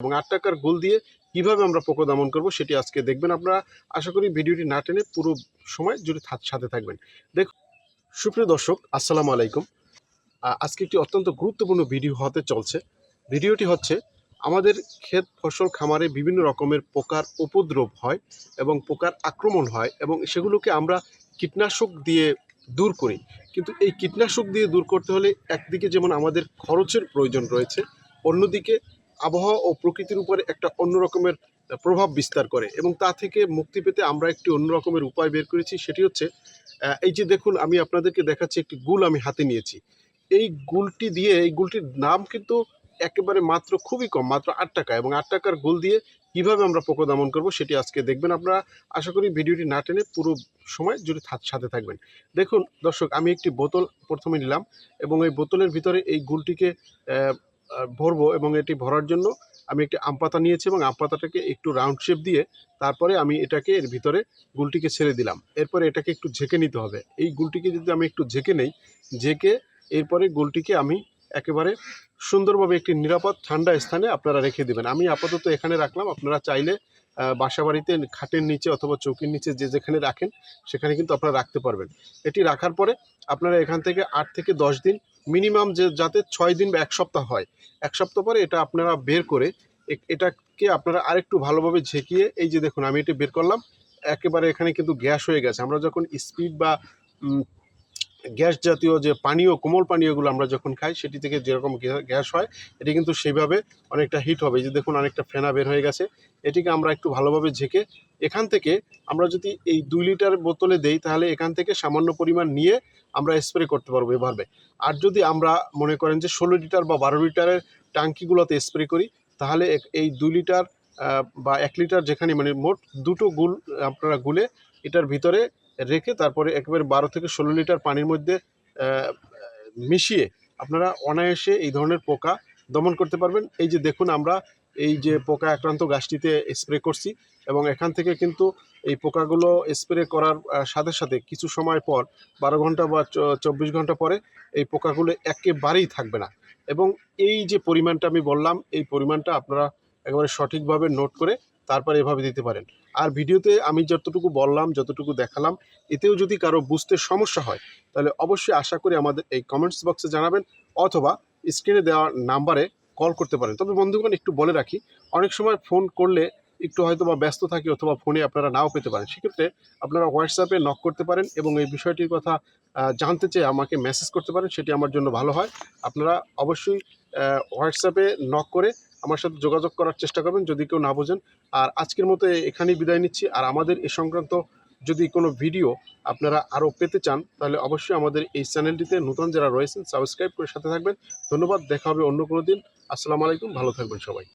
এবং আট টাকার গোল দিয়ে কীভাবে আমরা পোকা দমন করব সেটি আজকে দেখবেন আপনারা। আশা করি ভিডিওটি না টেনে পুরো সময় জুড়ে সাথে থাকবেন। দেখ সুপ্রিয় দর্শক, আসসালামু আলাইকুম। আজকে একটি অত্যন্ত গুরুত্বপূর্ণ ভিডিও হতে চলছে। ভিডিওটি হচ্ছে আমাদের ক্ষেত ফসল খামারে বিভিন্ন রকমের পোকার উপদ্রব হয় এবং পোকার আক্রমণ হয় এবং সেগুলোকে আমরা কীটনাশক দিয়ে দূর করি। কিন্তু এই কীটনাশক দিয়ে দূর করতে হলে একদিকে যেমন আমাদের খরচের প্রয়োজন রয়েছে, অন্যদিকে আবহাওয়া ও প্রকৃতির উপরে একটা অন্য রকমের প্রভাব বিস্তার করে এবং তা থেকে মুক্তি পেতে আমরা একটি অন্য রকমের উপায় বের করেছি, সেটি হচ্ছে এই যে দেখুন, আমি আপনাদেরকে দেখাচ্ছি একটি গুল আমি হাতে নিয়েছি। এই গুলটি দিয়ে, এই গুলটির নাম কিন্তু একেবারে মাত্র খুবই কম, মাত্র আট টাকা এবং আট টাকার গুল দিয়ে কীভাবে আমরা পোকা দমন করব সেটি আজকে দেখবেন আপনারা। আশা করি ভিডিওটি না টেনে পুরো সময় জুড়ে সাথে থাকবেন। দেখুন, দর্শক, আমি একটি বোতল প্রথমে নিলাম এবং এই বোতলের ভিতরে এই গুলটিকে ভরবো এবং এটি ভরার জন্য আমি একটি আম পাতা নিয়েছি এবং আম পাতাটাকে একটু রাউন্ড শেপ দিয়ে তারপরে আমি এটাকে এর ভিতরে গুলটিকে ছেড়ে দিলাম। এরপরে এটাকে একটু ঝেঁকে নিতে হবে। এই গুলটিকে যদি আমি একটু ঝেঁকে নেই ঝেঁকে এরপরে গুলটিকে আমি একেবারে সুন্দরভাবে একটি নিরাপদ ঠান্ডা স্থানে আপনারা রেখে দেবেন। আমি আপাতত এখানে রাখলাম। আপনারা চাইলে আহ, বাসা বাড়িতে খাটের নিচে অথবা চৌকির নিচে যে যেখানে রাখেন সেখানে কিন্তু আপনারা রাখতে পারবেন। এটি রাখার পরে আপনারা এখান থেকে আট থেকে দশ দিন মিনিমাম যে যাতে ছয় দিন বা এক সপ্তাহ হয়। এক সপ্তাহ পরে এটা আপনারা বের করে এটাকে আপনারা আরেকটু ভালোভাবে ঝেঁকিয়ে, এই যে দেখুন আমি এটা বের করলাম, একেবারে এখানে কিন্তু গ্যাস হয়ে গেছে। আমরা যখন স্পিড বা গ্যাস জাতীয় যে পানীয়, কোমল পানীয়গুলো আমরা যখন খাই, সেটি থেকে যেরকম গ্যাস হয়, এটি কিন্তু সেইভাবে অনেকটা হিট হবে। যে দেখুন, অনেকটা ফেনা বের হয়ে গেছে। এটিকে আমরা একটু ভালোভাবে ঝেঁকে এখান থেকে আমরা যদি এই দুই লিটার বোতলে দেই, তাহলে এখান থেকে সামান্য পরিমাণ নিয়ে আমরা স্প্রে করতে পারব এভাবে। আর যদি আমরা মনে করেন যে ষোলো লিটার বা বারো লিটারের ট্যাঙ্কিগুলোতে স্প্রে করি, তাহলে এই দুই লিটার বা এক লিটার যেখানে মানে মোট দুটো গুল, আপনারা গুলে এটার ভিতরে রেখে তারপরে একেবারে বারো থেকে ষোলো লিটার পানির মধ্যে মিশিয়ে আপনারা অনায়াসে এই ধরনের পোকা দমন করতে পারবেন। এই যে দেখুন আমরা এই যে পোকা আক্রান্ত গাছটিতে স্প্রে করছি এবং এখান থেকে কিন্তু এই পোকাগুলো স্প্রে করার সাথে সাথে কিছু সময় পর, বারো ঘণ্টা বা চব্বিশ ঘণ্টা পরে এই পোকাগুলো একেবারেই থাকবে না। এবং এই যে পরিমাণটা আমি বললাম, এই পরিমাণটা আপনারা একেবারে সঠিকভাবে নোট করে তারপরে এভাবে দিতে পারেন। আর ভিডিওতে আমি যতটুকু বললাম, যতটুকু দেখালাম, এতেও যদি কারও বুঝতে সমস্যা হয়, তাহলে অবশ্যই আশা করি আমাদের এই কমেন্টস বক্সে জানাবেন অথবা স্ক্রিনে দেওয়া নাম্বারে কল করতে পারেন। তবে বন্ধুগণ, একটু বলে রাখি, অনেক সময় ফোন করলে একটু হয়তো বা ব্যস্ত থাকি অথবা ফোনে আপনারা নাও পেতে পারেন। সেক্ষেত্রে আপনারা হোয়াটসঅ্যাপে নক করতে পারেন এবং এই বিষয়টির কথা জানতে চেয়ে আমাকে মেসেজ করতে পারেন, সেটি আমার জন্য ভালো হয়। আপনারা অবশ্যই হোয়াটসঅ্যাপে নক করে আমার সাথে যোগাযোগ করার চেষ্টা করবেন যদি কেউ না বোঝেন। আর আজকের মতো এখানেই বিদায় নিচ্ছি। আর আমাদের এ সংক্রান্ত যদি কোনো ভিডিও আপনারা আরও পেতে চান, তাহলে অবশ্যই আমাদের এই চ্যানেলটিতে নতুন যারা রয়েছেন, সাবস্ক্রাইব করে সাথে থাকবেন। ধন্যবাদ, দেখা হবে অন্য কোনো দিন। আসসালামু আলাইকুম, ভালো থাকবেন সবাই।